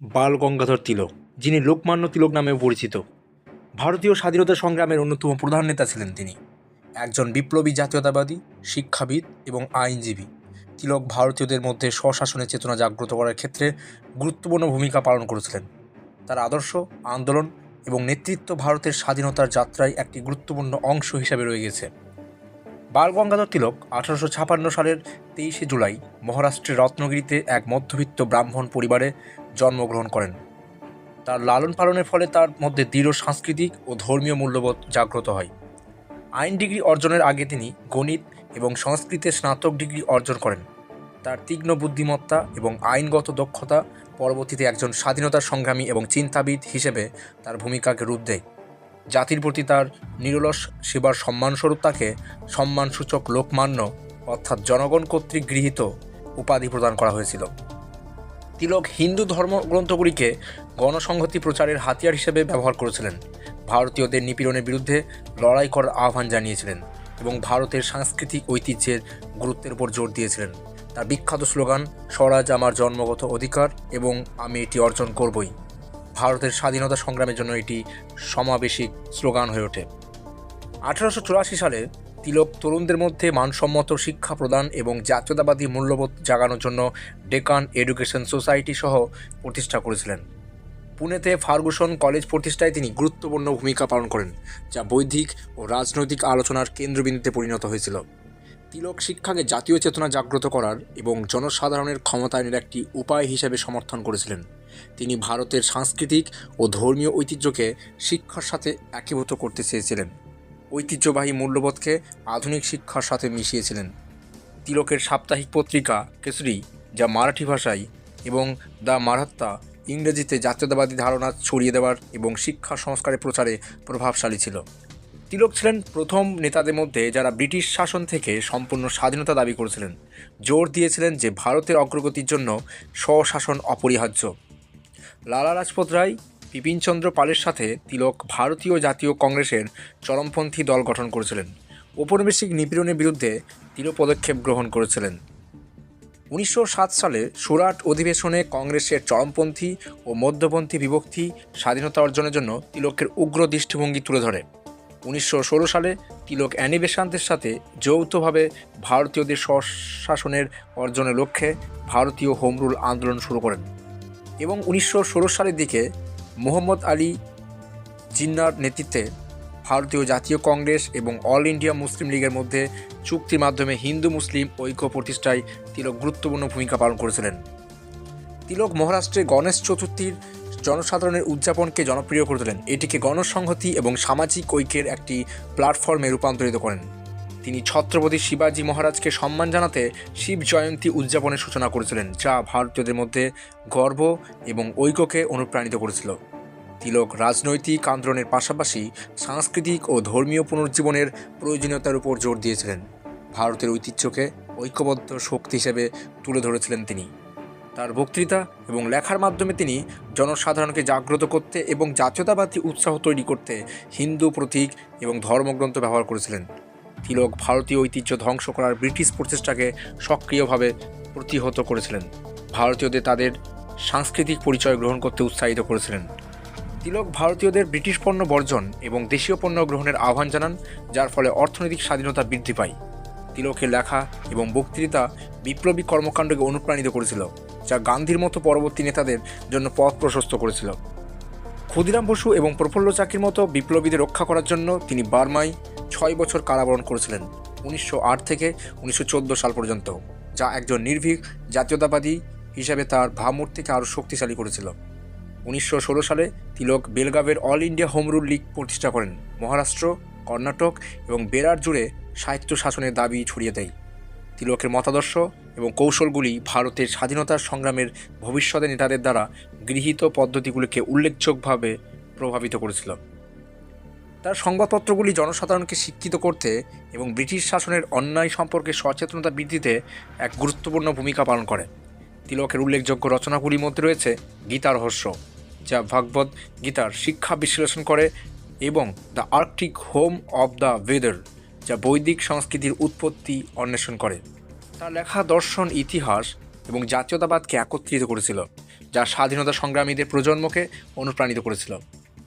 বাল গঙ্গাধর তিলক, যিনি লোকমান্য তিলক নামে পরিচিত। ভারতীয় স্বাধীনতা সংগ্রামের অন্যতম প্রধান নেতা ছিলেন তিনি। একজন বিপ্লবী জাতীয়তাবাদী, শিক্ষাবিদ এবং আইনজীবী। তিলক ভারতীয়দের মধ্যে স্বশাসনের চেতনা জাগ্রত করার ক্ষেত্রে গুরুত্বপূর্ণ ভূমিকা পালন করেছিলেন। তার আদর্শ, আন্দোলন এবং নেতৃত্ব ভারতের স্বাধীনতার যাত্রায় একটি গুরুত্বপূর্ণ অংশ হিসাবে রয়ে গেছে। বাল গঙ্গাধর তিলক আঠারোশো ছাপান্ন সালের তেইশে জুলাই মহারাষ্ট্রের রত্নগিরিতে এক মধ্যবিত্ত ব্রাহ্মণ পরিবারে জন্মগ্রহণ করেন। তার লালন পালনের ফলে তার মধ্যে দৃঢ় সাংস্কৃতিক ও ধর্মীয় মূল্যবোধ জাগ্রত হয়। আইন ডিগ্রি অর্জনের আগে তিনি গণিত এবং সংস্কৃতে স্নাতক ডিগ্রি অর্জন করেন। তার তীক্ষ্ণ বুদ্ধিমত্তা এবং আইনগত দক্ষতা পরবর্তীতে একজন স্বাধীনতা সংগ্রামী এবং চিন্তাবিদ হিসেবে তার ভূমিকাকে রূপ দেয়। জাতির প্রতি তার নিরলস সেবার সম্মানস্বরূপ তাকে সম্মানসূচক লোকমান্য অর্থাৎ জনগণ কর্তৃক গৃহীত উপাধি প্রদান করা হয়েছিল। তিলক হিন্দু ধর্মগ্রন্থগুলিকে গণসংহতি প্রচারের হাতিয়ার হিসেবে ব্যবহার করেছিলেন। ভারতীয়দের নিপীড়নের বিরুদ্ধে লড়াই করার আহ্বান জানিয়েছিলেন এবং ভারতের সাংস্কৃতিক ঐতিহ্যের গুরুত্বের উপর জোর দিয়েছিলেন। তার বিখ্যাত স্লোগান, স্বরাজ আমার জন্মগত অধিকার এবং আমি এটি অর্জন করবই। ভারতের স্বাধীনতা সংগ্রামের জন্য এটি সমাবেশিক স্লোগান হয়ে ওঠে। আঠারোশো চুরাশি সালে তিলক তরুণদের মধ্যে মানসম্মত শিক্ষা প্রদান এবং জাতীয়তাবাদী মূল্যবোধ জাগানোর জন্য ডেকান এডুকেশন সোসাইটি সহ প্রতিষ্ঠা করেছিলেন। পুনেতে ফার্গুসন কলেজ প্রতিষ্ঠায় তিনি গুরুত্বপূর্ণ ভূমিকা পালন করেন, যা বৈদিক ও রাজনৈতিক আলোচনার কেন্দ্রবিন্দুতে পরিণত হয়েছিল। তিলক শিক্ষাকে জাতীয় চেতনা জাগ্রত করার এবং জনসাধারণের ক্ষমতায়নের একটি উপায় হিসেবে সমর্থন করেছিলেন। তিনি ভারতের সাংস্কৃতিক ও ধর্মীয় ঐতিহ্যকে শিক্ষার সাথে একীভূত করতে চেয়েছিলেন। ঐতিহ্যবাহী মূল্যবোধকে আধুনিক শিক্ষার সাথে মিশিয়েছিলেন। তিলকের সাপ্তাহিক পত্রিকা কেসরি যা মারাঠি ভাষায় এবং দ্য মারাত্তা ইংরেজিতে জাতীয়তাবাদী ধারণা ছড়িয়ে দেওয়ার এবং শিক্ষা সংস্কারের প্রচারে প্রভাবশালী ছিল। তিলক ছিলেন প্রথম নেতাদের মধ্যে যারা ব্রিটিশ শাসন থেকে সম্পূর্ণ স্বাধীনতা দাবি করেছিলেন। জোর দিয়েছিলেন যে ভারতের অগ্রগতির জন্য স্বশাসন অপরিহার্য। লালা রাজপত রায় বিপিনচন্দ্র পালের সাথে তিলক ভারতীয় জাতীয় কংগ্রেসের চরমপন্থী দল গঠন করেছিলেন। ঔপনিবেশিক নিপীড়নের বিরুদ্ধে দৃঢ় পদক্ষেপ গ্রহণ করেছিলেন। উনিশশো সাত সালে সুরাট অধিবেশনে কংগ্রেসের চরমপন্থী ও মধ্যপন্থী বিভক্তি স্বাধীনতা অর্জনের জন্য তিলকের উগ্র দৃষ্টিভঙ্গি তুলে ধরে। উনিশশো ষোলো সালে তিলক অ্যানি বেসান্তের সাথে যৌথভাবে ভারতীয়দের স্বশাসনের অর্জনের লক্ষ্যে ভারতীয় হোম রুল আন্দোলন শুরু করেন। এবং উনিশশো ষোলো সালের দিকে মোহাম্মদ আলী জিন্নার নেতৃত্বে ভারতীয় জাতীয় কংগ্রেস এবং অল ইন্ডিয়া মুসলিম লীগের মধ্যে চুক্তির মাধ্যমে হিন্দু মুসলিম ঐক্য প্রতিষ্ঠায় তিলক গুরুত্বপূর্ণ ভূমিকা পালন করেছিলেন। তিলক মহারাষ্ট্রে গণেশ চতুর্থীর জনসাধারণের উদযাপনকে জনপ্রিয় করে তোলেন। এটিকে গণসংহতি এবং সামাজিক ঐক্যের একটি প্ল্যাটফর্মে রূপান্তরিত করেন। তিনি ছত্রপতি শিবাজী মহারাজকে সম্মান জানাতে শিব জয়ন্তী উদযাপনের সূচনা করেছিলেন, যা ভারতীয়দের মধ্যে গর্ব এবং ঐক্যকে অনুপ্রাণিত করেছিল। তিলক রাজনৈতিক আন্দোলনের পাশাপাশি সাংস্কৃতিক ও ধর্মীয় পুনরুজ্জীবনের প্রয়োজনীয়তার উপর জোর দিয়েছিলেন। ভারতের ঐতিহ্যকে ঐক্যবদ্ধ শক্তি হিসেবে তুলে ধরেছিলেন তিনি। তার বক্তৃতা এবং লেখার মাধ্যমে তিনি জনসাধারণকে জাগ্রত করতে এবং জাতীয়তাবাদী উৎসাহ তৈরি করতে হিন্দু প্রতীক এবং ধর্মগ্রন্থ ব্যবহার করেছিলেন। তিলক ভারতীয় ঐতিহ্য ধ্বংস করার ব্রিটিশ প্রচেষ্টাকে সক্রিয়ভাবে প্রতিহত করেছিলেন। ভারতীয়দের তাদের সাংস্কৃতিক পরিচয় গ্রহণ করতে উৎসাহিত করেছিলেন। তিলক ভারতীয়দের ব্রিটিশ পণ্য বর্জন এবং দেশীয় পণ্য গ্রহণের আহ্বান জানান, যার ফলে অর্থনৈতিক স্বাধীনতা বৃদ্ধি পায়। তিলকের লেখা এবং বক্তৃতা বিপ্লবী কর্মকাণ্ডকে অনুপ্রাণিত করেছিল, যা গান্ধীর মতো পরবর্তী নেতাদের জন্য পথ প্রশস্ত করেছিল। ক্ষুদিরাম বসু এবং প্রফুল্ল চাকির মতো বিপ্লবীদের রক্ষা করার জন্য তিনি বার্মায় ছয় বছর কারাবরণ করেছিলেন, উনিশশো আট থেকে উনিশশো চোদ্দ সাল পর্যন্ত, যা একজন নির্ভীক জাতীয়তাবাদী হিসাবে তার ভাবমূর্তিকে আরও শক্তিশালী করেছিল। উনিশশো ষোলো সালে Tilak বেলগাভের all India home rule league প্রতিষ্ঠা করেন। মহারাষ্ট্র, কর্ণাটক এবং বেরার জুড়ে সাহিত্য শাসনের দাবি ছড়িয়ে দেয়। তিলকের মতাদর্শ এবং কৌশলগুলি ভারতের স্বাধীনতা সংগ্রামের ভবিষ্যতে নেতাদের দ্বারা গৃহীত পদ্ধতিগুলিকে উল্লেখযোগ্যভাবে প্রভাবিত করেছিল। তার সংবাদপত্রগুলি জনসাধারণকে শিক্ষিত করতে এবং ব্রিটিশ শাসনের অন্যায় সম্পর্কে সচেতনতা বৃদ্ধিতে এক গুরুত্বপূর্ণ ভূমিকা পালন করে। তিলকের উল্লেখযোগ্য রচনাগুলির মধ্যে রয়েছে গীতা রহস্য, যা ভাগবত গীতার শিক্ষা বিশ্লেষণ করে এবং the Arctic home of the Vedas. যা বৈদিক সংস্কৃতির উৎপত্তি অন্বেষণ করে। তার লেখা, দর্শন, ইতিহাস এবং জাতীয়তাবাদকে একত্রিত করেছিল, যা স্বাধীনতা সংগ্রামীদের প্রজন্মকে অনুপ্রাণিত করেছিল।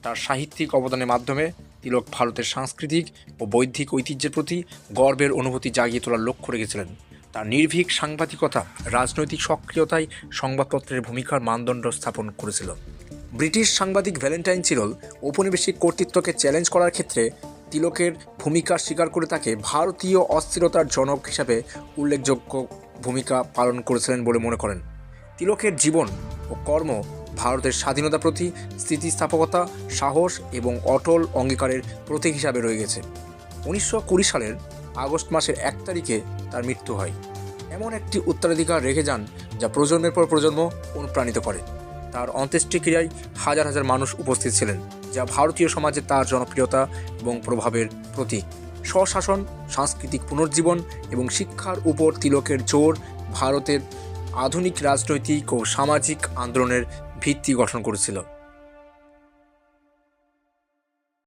তার সাহিত্যিক অবদানের মাধ্যমে তিলক ভারতের সাংস্কৃতিক ও বৌদ্ধিক ঐতিহ্যের প্রতি গর্বের অনুভূতি জাগিয়ে তোলার লক্ষ্য রেখেছিলেন। তার নির্ভীক সাংবাদিকতা রাজনৈতিক সক্রিয়তায় সংবাদপত্রের ভূমিকার মানদণ্ড স্থাপন করেছিল। ব্রিটিশ সাংবাদিক ভ্যালেন্টাইন চিরল ঔপনিবেশিক কর্তৃত্বকে চ্যালেঞ্জ করার ক্ষেত্রে তিলকের ভূমিকা স্বীকার করে তাকে ভারতীয় অস্থিরতার জনক হিসাবে উল্লেখযোগ্য ভূমিকা পালন করেছিলেন বলে মনে করেন। তিলকের জীবন ও কর্ম ভারতের স্বাধীনতা প্রতি স্থিতিস্থাপকতা, সাহস এবং অটল অঙ্গীকারের প্রতীক হিসাবে রয়ে গেছে। উনিশশো কুড়ি সালের আগস্ট মাসের এক তারিখে তার মৃত্যু হয়। এমন একটি উত্তরাধিকার রেখে যান যা প্রজন্মের পর প্রজন্ম অনুপ্রাণিত করে। তার অন্ত্যেষ্টিক্রিয়ায় হাজার হাজার মানুষ উপস্থিত ছিলেন। যা ভারতীয় সমাজে তার জনপ্রিয়তা এবং প্রভাবের প্রতীক। স্বশাসন, সাংস্কৃতিক পুনর্জীবন এবং শিক্ষার উপর তিলকের জোর ভারতের আধুনিক রাজনৈতিক ও সামাজিক আন্দোলনের ভিত্তি গঠন করেছিল।